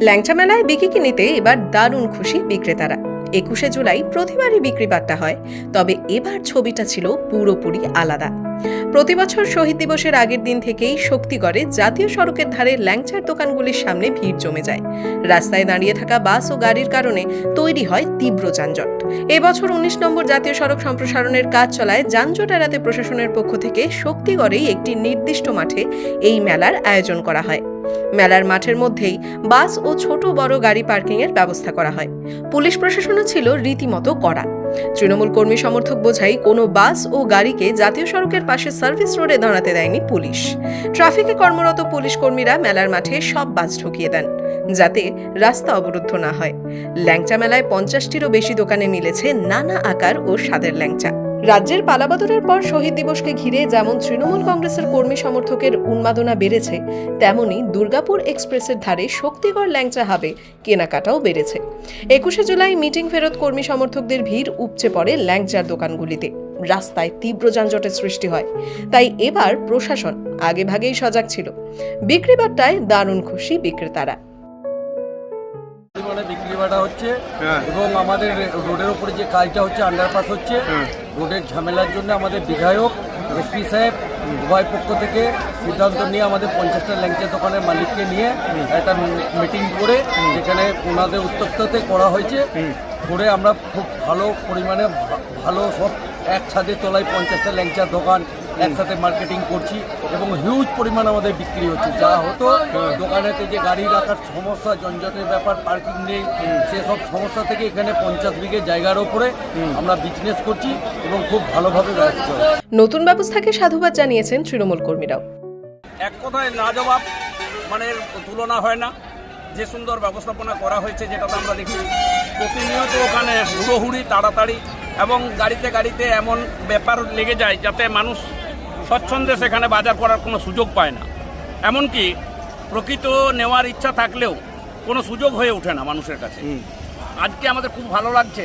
ল্যাংচা মেলায় বিকি কিনিতে এবার দারুণ খুশি বিক্রেতারা। একুশে জুলাই প্রতিবারই বিক্রি বাট্টা হয়, তবে এবার ছবিটা ছিল পুরোপুরি আলাদা। প্রতি বছর শহীদ দিবসের আগের দিন থেকেই শক্তিগড়ে জাতীয় সড়কের ধারে ল্যাংচার দোকানগুলির সামনে ভিড় জমে যায়। রাস্তায় দাঁড়িয়ে থাকা বাস ও গাড়ির কারণে তৈরি হয় তীব্র যানজট। এবছর উনিশ নম্বর জাতীয় সড়ক সম্প্রসারণের কাজ চলায় যানজট এড়াতে প্রশাসনের পক্ষ থেকে শক্তিগড়েই একটি নির্দিষ্ট মাঠে এই মেলার আয়োজন করা হয়। মেলার মাঠের মধ্যেই বাস ও ছোট বড় গাড়ি পার্কিং এর ব্যবস্থা করা হয়। পুলিশ প্রশাসনও ছিল রীতিমতো কড়া। তৃণমূল কর্মী সমর্থক বোঝাই কোনো বাস ও গাড়িকে জাতীয় সড়কের পাশে সার্ভিস রোডে দাঁড়াতে দেয়নি পুলিশ। ট্রাফিকে কর্মরত পুলিশ কর্মীরা মেলার মাঠে সব বাস ঢুকিয়ে দেন, যাতে রাস্তা অবরুদ্ধ না হয়। ল্যাংচা মেলায় পঞ্চাশটিরও বেশি দোকানে মিলেছে নানা আকার ও স্বাদের ল্যাংচা। রাজ্যের পালাবদরের পর শহীদ দিবসকে ঘিরে যেমন তৃণমূল কংগ্রেসের কর্মী সমর্থকের উন্মাদনা বেড়েছে, তেমনি দুর্গাপুর এক্সপ্রেসের ধারে শক্তিগড় ল্যাংচা হাবে কেনাকাটাও বেড়েছে। একুশে জুলাই মিটিং ফেরত কর্মী সমর্থকদের ভিড় উপচে পড়ে ল্যাংচার দোকানগুলিতে। রাস্তায় তীব্র যানজটের সৃষ্টি হয়। তাই এবার প্রশাসন আগেভাগেই সজাগ ছিল। বিক্রি বাট্টায় দারুণ খুশি বিক্রেতারা। পরিমাণে বিক্রি বাটা হচ্ছে হ্যাঁ। এবং আমাদের রোডের উপরে যে কাজটা হচ্ছে আন্ডারপাস হচ্ছে হ্যাঁ। রোডের ঝামেলার জন্য আমাদের বিধায়ক এসপি সাহেব উভয় পক্ষ থেকে সিদ্ধান্ত নিয়ে আমাদের পঞ্চাশটা ল্যাংচা দোকানের মালিককে নিয়ে একটা মিটিং করে যেখানে ওনাদের উত্তপ্ততে করা হয়েছে করে আমরা খুব ভালো পরিমাণে ভালো সব এক একসাথে তোলায় পঞ্চাশটা ল্যাংচা দোকান একসাথে মার্কেটিং করছি এবং হিউজ পরিমাণ আমাদের বিক্রি হচ্ছে। যা হতো দোকানেতে যে গাড়ি রাখার সমস্যা জঞ্জটের ব্যাপার পার্কিং নেই সেসব সমস্যা থেকে এখানে পঞ্চাশ বিঘে জায়গার ওপরে আমরা বিজনেস করছি এবং খুব ভালোভাবে ব্যস্ত নতুন ব্যবস্থাকে সাধুবাদ জানিয়েছেন তৃণমূল কর্মীরাও। এক কথায় লাজবাব মানে তুলনা হয় না। যে সুন্দর ব্যবস্থাপনা করা হয়েছে যেটাতে আমরা দেখি প্রতিনিয়ত ওখানে হুড়োহুড়ি তাড়াতাড়ি এবং গাড়িতে গাড়িতে এমন ব্যাপার লেগে যায় যাতে মানুষ স্বচ্ছন্দে সেখানে বাজার করার কোনো সুযোগ পায় না। এমনকি প্রকৃত নেওয়ার ইচ্ছা থাকলেও কোনো সুযোগ হয়ে ওঠে না মানুষের কাছে। আজকে আমাদের খুব ভালো লাগছে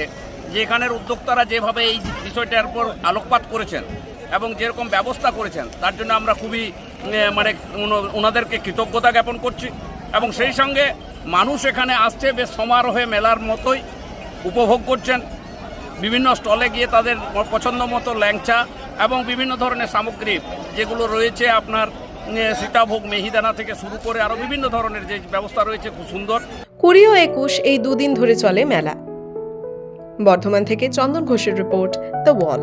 যে এখানের উদ্যোক্তারা যেভাবে এই বিষয়টার উপর আলোকপাত করেছেন এবং যেরকম ব্যবস্থা করেছেন তার জন্য আমরা খুবই মানে ওনাদেরকে কৃতজ্ঞতা জ্ঞাপন করছি এবং সেই সঙ্গে মানুষ এখানে আসছে বেশ সমারোহে মেলার মতোই উপভোগ করছেন। বিভিন্ন স্টলে গিয়ে তাদের পছন্দ মতো ল্যাংচা এবং বিভিন্ন ধরনের সামগ্রী যেগুলো রয়েছে আপনার সীতাভোগ, মেহিদানা থেকে শুরু করে আরও বিভিন্ন ধরনের যে ব্যবস্থা রয়েছে, খুব সুন্দর। কুড়ি ও একুশ এই দুদিন ধরে চলে মেলা। বর্ধমান থেকে চন্দন ঘোষের রিপোর্ট, দ্য ওয়াল।